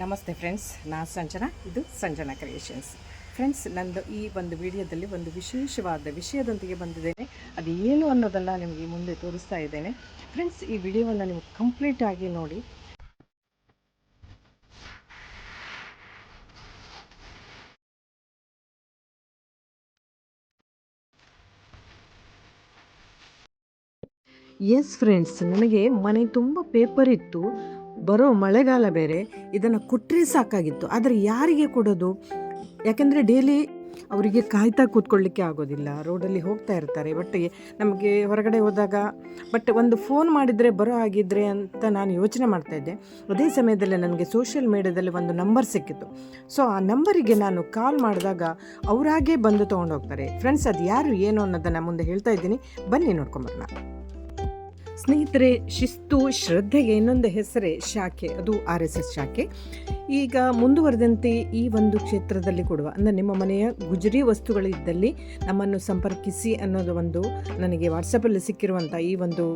ನಮಸ್ತೆ ಫ್ರೆಂಡ್ಸ್ ನಾನು ಸಂಜನಾ. ಇದು ಸಂಜನಾ ಕ್ರಿಯೇಷನ್ಸ್ ಫ್ರೆಂಡ್ಸ್ ನಂದು ಈ ಒಂದು ವಿಡಿಯೋದಲ್ಲಿ ಒಂದು ವಿಶೇಷವಾದ ವಿಷಯದೊಂದಿಗೆ ಬಂದಿದ್ದೇನೆ. ಅದು ಏನು ಅನ್ನೋದೆಲ್ಲ ನಿಮಗೆ ಮುಂದೆ ತೋರಿಸ್ತಾ ಇದ್ದೇನೆ. ಫ್ರೆಂಡ್ಸ್ ಈ ವಿಡಿಯೋವನ್ನು ನೀವು ಕಂಪ್ಲೀಟ್ ಆಗಿ ನೋಡಿ. ಎಸ್ ಫ್ರೆಂಡ್ಸ್ ನನಗೆ ಮನೆ ತುಂಬ ಪೇಪರ್ ಇತ್ತು. ಬರೋ ಮಳೆಗಾಲ ಬೇರೆ, ಇದನ್ನು ಕೊಟ್ಟರೆ ಸಾಕಾಗಿತ್ತು. ಆದರೆ ಯಾರಿಗೆ ಕೊಡೋದು? ಯಾಕೆಂದರೆ ಡೈಲಿ ಅವರಿಗೆ ಕಾಯ್ತಾ ಕೂತ್ಕೊಳ್ಳಿಕ್ಕೆ ಆಗೋದಿಲ್ಲ. ರೋಡಲ್ಲಿ ಹೋಗ್ತಾ ಇರ್ತಾರೆ. ಬಟ್ ನಮಗೆ ಹೊರಗಡೆ ಹೋದಾಗ, ಬಟ್ ಒಂದು ಫೋನ್ ಮಾಡಿದರೆ ಬರೋ ಆಗಿದ್ರೆ ಅಂತ ನಾನು ಯೋಚನೆ ಮಾಡ್ತಾ ಇದ್ದೆ. ಅದೇ ಸಮಯದಲ್ಲಿ ನನಗೆ ಸೋಷಿಯಲ್ ಮೀಡಿಯಾದಲ್ಲಿ ಒಂದು ನಂಬರ್ ಸಿಕ್ಕಿತ್ತು ಸೊ ಆ ನಂಬರಿಗೆ ನಾನು ಕಾಲ್ ಮಾಡಿದಾಗ ಅವರಾಗೇ ಬಂದು ತೊಗೊಂಡೋಗ್ತಾರೆ. ಫ್ರೆಂಡ್ಸ್ ಅದು ಯಾರು, ಏನು ಅನ್ನೋದನ್ನು ಮುಂದೆ ಹೇಳ್ತಾ ಇದ್ದೀನಿ. ಬನ್ನಿ ನೋಡ್ಕೊಂಬರೋಣ. ಸ್ನೇಹಿತರೆ, ಶಿಸ್ತು ಶ್ರದ್ಧೆಗೆ ಇನ್ನೊಂದು ಹೆಸರೇ ಶಾಖೆ, ಅದು ಆರ್ ಎಸ್ ಎಸ್ ಶಾಖೆ. ಈಗ ಮುಂದುವರೆದಂತೆ ಈ ಒಂದು ಕ್ಷೇತ್ರದಲ್ಲಿ ಕೊಡುವ, ಅಂದರೆ ನಿಮ್ಮ ಮನೆಯ ಗುಜರಿ ವಸ್ತುಗಳಿದ್ದಲ್ಲಿ ನಮ್ಮನ್ನು ಸಂಪರ್ಕಿಸಿ ಅನ್ನೋದು ಒಂದು ನನಗೆ ವಾಟ್ಸಪ್ಪಲ್ಲಿ ಸಿಕ್ಕಿರುವಂಥ ಈ ಒಂದು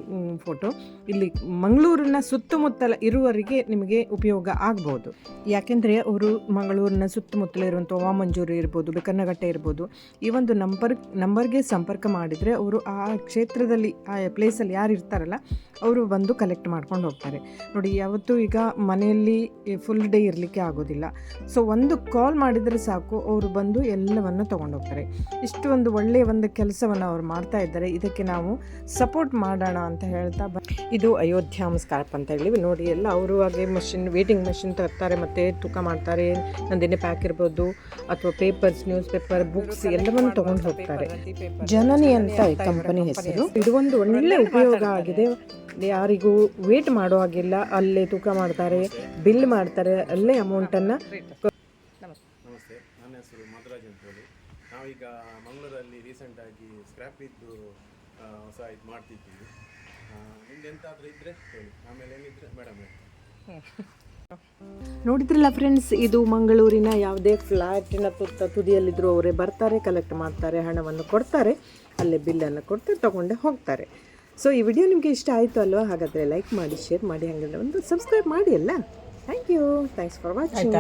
ಫೋಟೋ ಇಲ್ಲಿ ಮಂಗಳೂರಿನ ಸುತ್ತಮುತ್ತಲ ಇರುವವರಿಗೆ ನಿಮಗೆ ಉಪಯೋಗ ಆಗ್ಬೋದು. ಯಾಕೆಂದರೆ ಅವರು ಮಂಗಳೂರಿನ ಸುತ್ತಮುತ್ತಲ ಇರುವಂಥ ವಾಮಂಜೂರು ಇರ್ಬೋದು ಬೆಕನ್ನಗಟ್ಟೆ ಇರ್ಬೋದು, ಈ ಒಂದು ನಂಬರ್, ನಂಬರ್ಗೆ ಸಂಪರ್ಕ ಮಾಡಿದರೆ ಅವರು ಆ ಕ್ಷೇತ್ರದಲ್ಲಿ, ಆ ಪ್ಲೇಸಲ್ಲಿ ಯಾರು ಇರ್ತಾರಲ್ಲ ಅವರು ಬಂದು ಕಲೆಕ್ಟ್ ಮಾಡ್ಕೊಂಡು ಹೋಗ್ತಾರೆ. ನೋಡಿ ಯಾವತ್ತೂ ಈಗ ಮನೆಯಲ್ಲಿ ಫುಲ್ ಡೇ ಇರಲಿಕ್ಕೆ ಆಗೋದಿಲ್ಲ. ಸೊ ಒಂದು ಕಾಲ್ ಮಾಡಿದರೆ ಸಾಕು ಅವರು ಬಂದು ಎಲ್ಲವನ್ನು ತೊಗೊಂಡು ಹೋಗ್ತಾರೆ ಇಷ್ಟು ಒಂದು ಒಳ್ಳೆಯ ಒಂದು ಕೆಲಸವನ್ನು ಅವ್ರು ಮಾಡ್ತಾ ಇದ್ದಾರೆ. ಇದಕ್ಕೆ ನಾವು ಸಪೋರ್ಟ್ ಮಾಡೋಣ ಅಂತ ಹೇಳ್ತಾ ಬ ಇದು ಅಯೋಧ್ಯ ಸ್ಕಾರ್ಪ್ ಅಂತ ಹೇಳಿ. ನೋಡಿ ಎಲ್ಲ ಅವರು ಹಾಗೆ ಮಷಿನ್ ವೇಟಿಂಗ್ ಮಷಿನ್ ತರ್ತಾರೆ ಮತ್ತು ತೂಕ ಮಾಡ್ತಾರೆ. ನಂದಿನಿ ಪ್ಯಾಕ್ ಇರ್ಬೋದು ಅಥವಾ ಪೇಪರ್ಸ್ ನ್ಯೂಸ್ ಪೇಪರ್ ಬುಕ್ಸ್ ಎಲ್ಲವನ್ನು ತೊಗೊಂಡು ಹೋಗ್ತಾರೆ. ಜನನಿ ಅಂತ ಈ ಕಂಪನಿ ಹೆಸರು. ಇದು ಒಂದು ಒಳ್ಳೆ ಉಪಯೋಗ ಆಗಿದೆ. ಯಾರಿಗೂ ವೇಟ್ ಮಾಡೋ ಹಾಗಿಲ್ಲ. ಅಲ್ಲೇ ತೂಕ ಮಾಡ್ತಾರೆ ಬಿಲ್ ಮಾಡ್ತಾರೆ ಅಲ್ಲೇ ಅಮೌಂಟನ್ನು ನಮಸ್ತೆ ನನ್ನ ಹೆಸರು ಮಧುರಾಜ್ ಅಂತ ಹೇಳಿ. ನಾವೀಗ ಮಂಗಳೂರಲ್ಲಿ ರೀಸೆಂಟಾಗಿ ಸ್ಕ್ರ್ಯಾಪ್ ಇದ್ದು ಹೊಸ ಇದು ಮಾಡ್ತಿದ್ದೀವಿ. ನಿಮ್ದು ಎಂತಾದರೂ ಇದ್ದರೆ ಹೇಳಿ. ಆಮೇಲೆ ಏನಿದ್ರೆ ಮೇಡಮ್ ನೋಡಿದ್ರಲ್ಲ ಫ್ರೆಂಡ್ಸ್ ಇದು ಮಂಗಳೂರಿನ ಯಾವುದೇ ಫ್ಲ್ಯಾಟಿನ ತುತ್ತ ತುದಿಯಲ್ಲಿದ್ದರೂ ಅವರೇ ಬರ್ತಾರೆ ಕಲೆಕ್ಟ್ ಮಾಡ್ತಾರೆ ಹಣವನ್ನು ಕೊಡ್ತಾರೆ ಅಲ್ಲೇ ಬಿಲ್ಲನ್ನು ಕೊಡ್ತಾರೆ ತಗೊಂಡೆ ಹೋಗ್ತಾರೆ. ಸೊ ಈ ವಿಡಿಯೋ ನಿಮಗೆ ಇಷ್ಟ ಆಯಿತು ಅಲ್ವಾ? ಹಾಗಾದರೆ ಲೈಕ್ ಮಾಡಿ ಶೇರ್ ಮಾಡಿ, ಹಾಗಾದರೆ ಒಂದು ಸಬ್ಸ್ಕ್ರೈಬ್ ಮಾಡಿ ಅಲ್ಲ? Thank you thanks for watching